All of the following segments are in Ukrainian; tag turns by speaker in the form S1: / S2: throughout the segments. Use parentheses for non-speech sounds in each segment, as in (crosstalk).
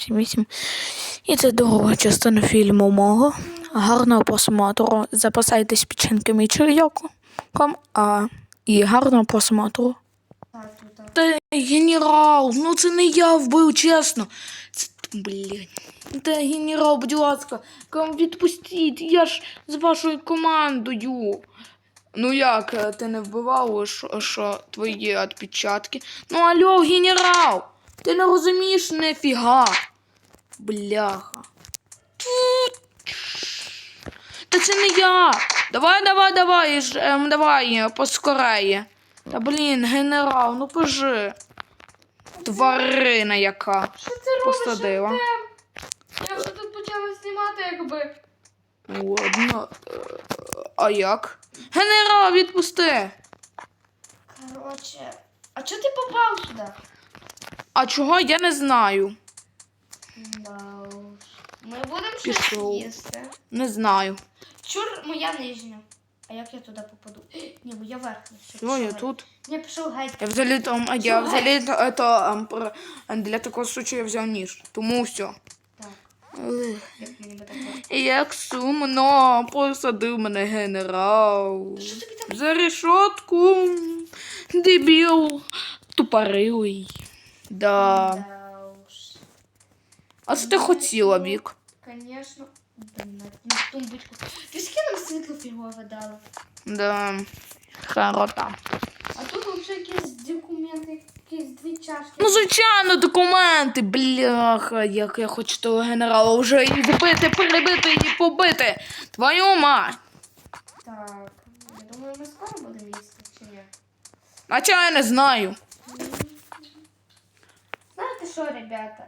S1: Всім вісім. І це друга частина фільму мого. Гарного просмотру. Запасайтесь печеньками і чайоком. А, і гарного просмотру. Та генерал, ну це не я вбив, чесно. Це, блін. Та генерал, будь ласка, відпустіть, я ж з вашою командою. Ну як, е, ти не вбивав, що, що твої відпечатки? Ну алло, генерал! Ти не розумієш нефіга. Бляха. Та це не я. Давай, давай, давай, ем, давай, е, поскорее. Та блін, генерал, ну пожи. Тварина яка.
S2: Що ти робиш?
S1: Посадила.
S2: Я вже тут почала знімати, якби.
S1: Ладно. е, А як? Генерал, відпусти.
S2: Короче. А чого ти попав сюди?
S1: А чого я не знаю.
S2: Да уж. Ми будемо щось
S1: Пішов.
S2: їсти.
S1: Не знаю.
S2: Чур, моя нижня. А як я туди попаду? Ні, бо я верхня. Все,
S1: Що я
S2: геть.
S1: тут?
S2: Я пішов геть.
S1: Я взагалі там, а я взагалі то, то, ем, про- для такого случаю я взяв ніж. Тому все.
S2: Так, як мені би таке.
S1: І Як сумно, посадив мене генерал.
S2: Що тобі там?
S1: За решетку. Дебіл. Тупорилий. Да.
S2: Да.
S1: А що ти хотіла, Вік?
S2: Конечно. Блін, на тумбочку. Ти скільки нам світло фігове дали?
S1: Да. Харота.
S2: А тут взагалі якісь документи, якісь дві чашки.
S1: Ну, звичайно, документи. Бляха, як я хочу того генерала вже і збити, перебити і побити. Твою мать.
S2: Так, я думаю, ми скоро будемо їсти, чи ні?
S1: А чого я не знаю?
S2: Знаєте що, ребята?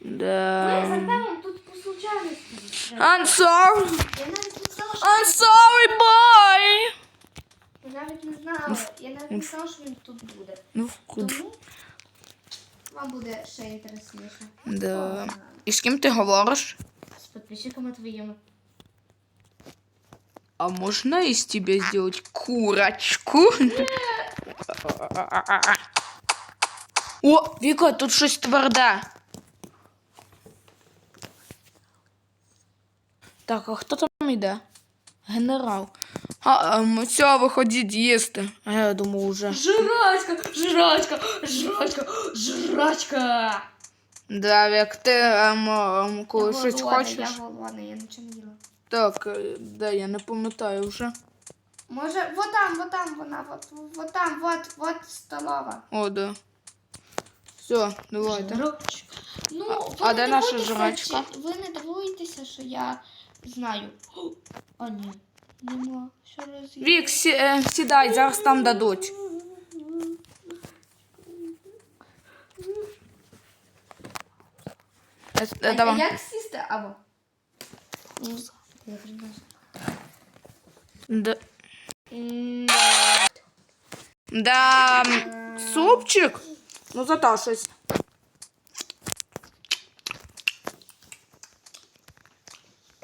S2: Ми з
S1: Да.
S2: Артемом тут по случайності.
S1: I'm sorry.
S2: Я навіть не знала, що
S1: I'm sorry, boy.
S2: Я навіть не знала. Я навіть не знала, що він тут буде.
S1: Ну, худ.
S2: Тому вам буде ще інтересніше.
S1: Да. І з ким ти говориш?
S2: З підписчиками твоїми.
S1: А можно из тебя сделать курочку? (laughs) О, Віка, тут щось тверде. Так, а хто там йде? Генерал. А, ем, все, виходіть їсти. А я думав уже.
S2: Жрачка, жрачка, жрачка, жрачка.
S1: Да, як ти ем, ем, коли щось хочеш.
S2: Я голодна, я нічого не їла.
S1: Так, е, да, я не пам'ятаю вже.
S2: Може, вот там, вот там вона, вот, вот там, вот, вот столова.
S1: О, да. Все, давайте.
S2: Жрачка. Ну,
S1: А
S2: ви
S1: де наша жрачка?
S2: чи- Ви не дивуєтеся, що я знаю. (gasps) О, ні. Нема. Що роз...
S1: Вік, сі, е, сідай, зараз там дадуть. Е, е,
S2: А,
S1: давай.
S2: а як сісти? Або. Ні. Я придумала.
S1: Да.
S2: М,
S1: да. м, Супчик? Ну, зато щось.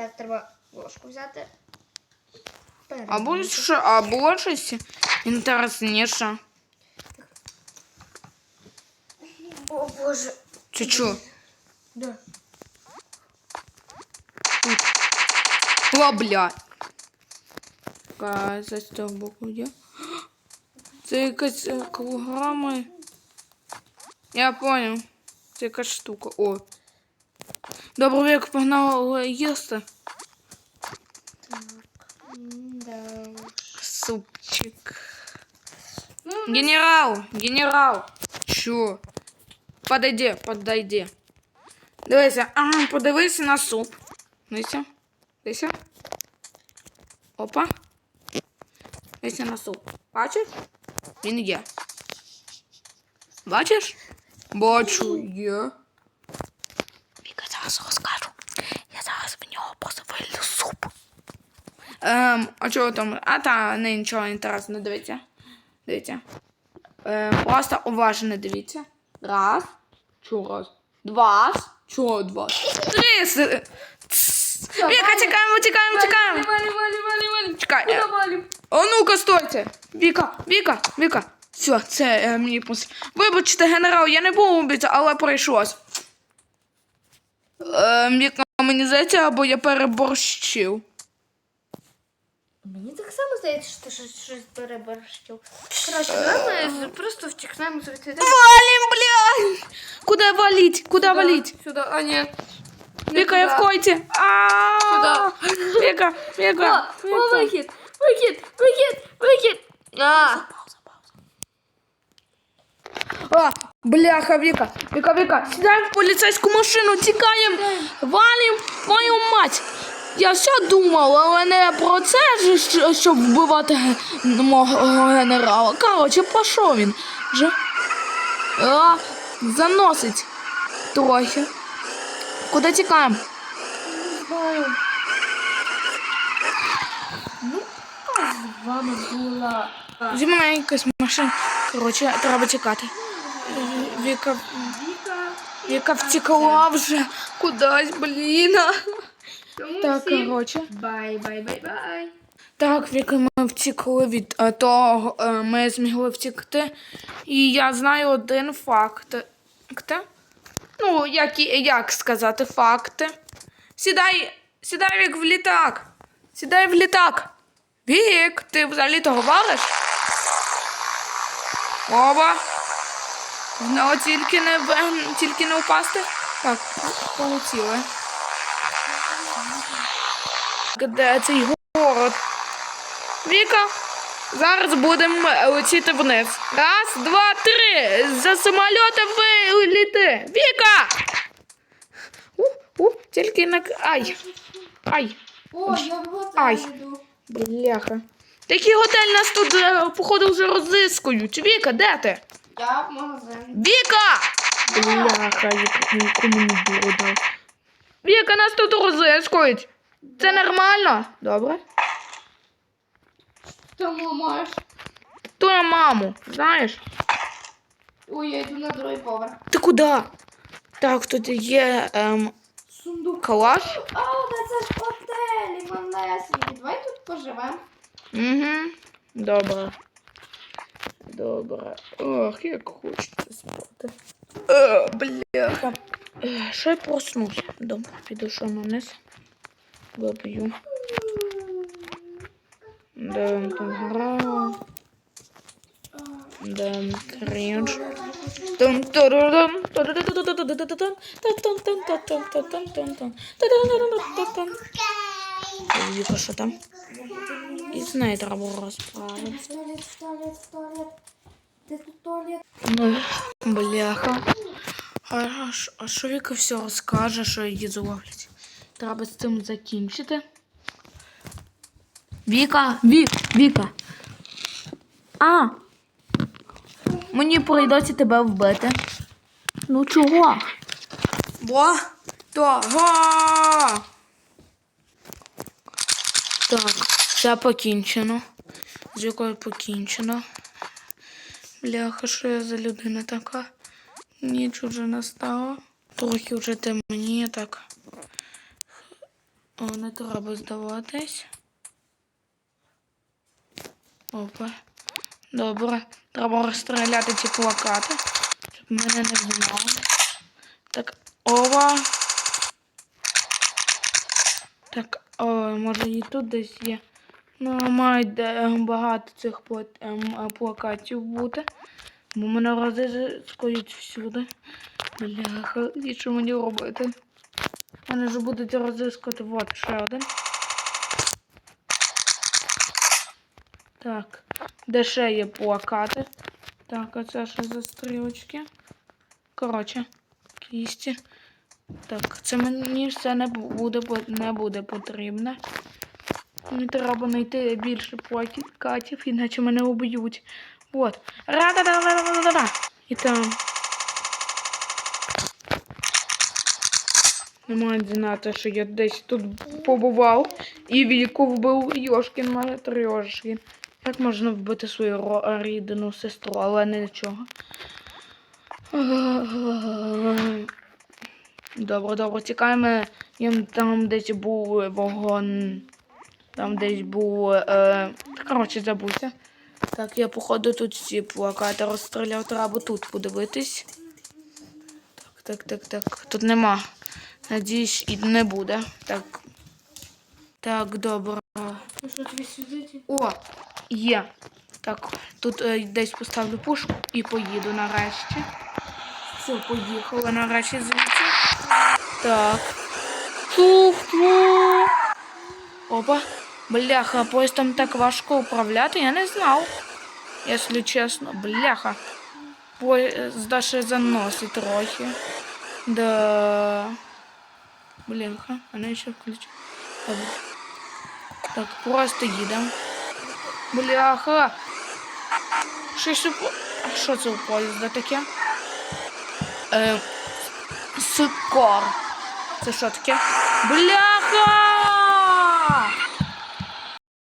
S2: Так, треба ложку взяти.
S1: Або що, або щось інтересніше.
S2: О, Боже.
S1: Чи що?
S2: Да.
S1: О, блядь. Ка, з цього боку є. Це якась е. Я понял. Це якась штука. О. Добре, як погнав е, їсти.
S2: М, Да.
S1: Супчик.
S2: Ну,
S1: Генерал, генерал. Чо? Подойди, подойди. Дивися, ага, подивися на суп. Дивися. Дивися. Опа. Дивися на суп. Бачиш? Він є. Бачиш? Бачу, є. Ем, а чого там? А та не нічого інтересного, дивіться. Дивіться. Ем, просто уважно дивіться. Раз. Чого раз? Два. Чого два? Три. Віка, тікаємо, тікаємо, тікаємо.
S2: Валі, валі, валі, валі.
S1: Чекай. е? А ну-ка, стойте! Віка, Віка, Віка. Все, це е, мені пос... Вибачте, генерал, я не був убити, але прийшлось. Ем, яка мені здається, або я переборщив.
S2: Мені так само здається, що ти щось, щось переборщив. Коротше, давай ми просто втікнемо звідти.
S1: Валим, блядь! Куда валить? Куда валить?
S2: Сюди, а ні.
S1: Вика, я в койте. А Вика,
S2: О,
S1: Вика,
S2: о,
S1: Вика.
S2: вихід, вихід, вихід, вихід. А,
S1: А, бляха, Вика, Вика, Вика, сідаємо в поліцейську машину, тікаємо, валим, мою мать. Я все думав, але не про це ж, щоб вбивати мого генерала. Коротше, пішов він. Вже. А, заносить трохи. Куди тікаємо?
S2: не знаю. Ну, з вами була...
S1: Зі мене якась машина. Коротше, треба тікати. Віка,
S2: Віка.
S1: Віка втекла вже кудись, блін.
S2: Тому
S1: Так,
S2: всім
S1: коротше.
S2: Бай, бай, бай, бай.
S1: Так, Віка, ми втекли від е, того, е, ми змогли втекти. І я знаю один факт. Ну, як, як сказати факти. Сідай, сідай Вік в літак. Сідай в літак. Вік, ти взагалі то говориш? Оба. Ну, тільки не, тільки не впасти. Так, полетіли. Де цей город? Віка, зараз будемо летіти вниз. Раз, два, три. За самоліта виліти. Віка! У, у, тільки на... Ай. Ай.
S2: О, я в готель
S1: Ай.
S2: йду.
S1: Бляха. Такий готель нас тут, е, походу, вже розискують. Віка, де ти?
S2: Я в магазин.
S1: Віка! Бляха, я нікому не. Віка, нас тут розискують. Це нормально? Добре.
S2: Тому маєш.
S1: То я маму, знаєш?
S2: Ой, я йду на другий поверх.
S1: Ти куди? Так, тут є ем,
S2: Сундук.
S1: калаш.
S2: А, да це ж готелі, малесенькі. Давай тут поживемо.
S1: Угу. Добре. Добре. Ох, як хочеться спати. Е, бляха. Е, Що я проснувся? Добре, піду що на низ. Вип'ю. Де він там грав? Де він крінж? Тун турурун, турурутутутутутутун, тун-тун-тун-тун-тун-тун-тун, тун-тун-тун-тун-тун. Віка, що там? І з нею треба розправитися.
S2: Туалет, в туалет, в туалет. Де тут туалет?
S1: Ну, бляха. А, а, ш- а що Віка все розкаже, що її зловлять? Треба з цим закінчити. Віка, Вік, Віка. А. Мені прийдеться тебе вбити. Ну чого? Бо того. Так, все покінчено. З якою покінчено. Бляха, що я за людина така? Ніч уже настала. Трохи вже темніє так. О, не треба здаватись. Опа. Добре. Треба розстріляти ці плакати, щоб мене не знали. Так, ова. Так, о, може і тут десь є. Ну, має де багато цих ем, е, плакатів бути. Бо мене розискують всюди. Бляха, і що мені робити? Вони ж будуть розискувати. Вот ще один. Так, де ще є плакати? Так, це що за стрілочки? Коротше, кісті. Так, це мені все не буде, не буде потрібно. Мені треба знайти більше плакатів, іначе мене уб'ють. Вот. Ра-да-да-да-да-да-да. І там. Не мають знати, що я десь тут побував і віку вбив Йошкін Матрьошкін. Як можна вбити свою рідну сестру, але нічого. Добре, добре, тікаємо. Їм там десь був вогонь. Там десь був. Е... Коротше, забудьте. Так, я походу тут всі плакати розстріляв, треба тут подивитись. Так, так, так, так. Тут нема Надіюсь, і не буде. Так. Так, добре. О, є. Так, тут е, десь поставлю пушку і поїду нарешті. Все, поїхали нарешті звідси. Так. Тух-тух. Опа. Бляха, поїздом так важко управляти, я не знав. Якщо чесно, бляха. Поїзд даже заносить трохи. Да. Блінка, ха, она еще включу. Так, просто їдемо. Бляха. Щось у що це у поїзда таке? Е, Сикор. Це що таке? Бляха!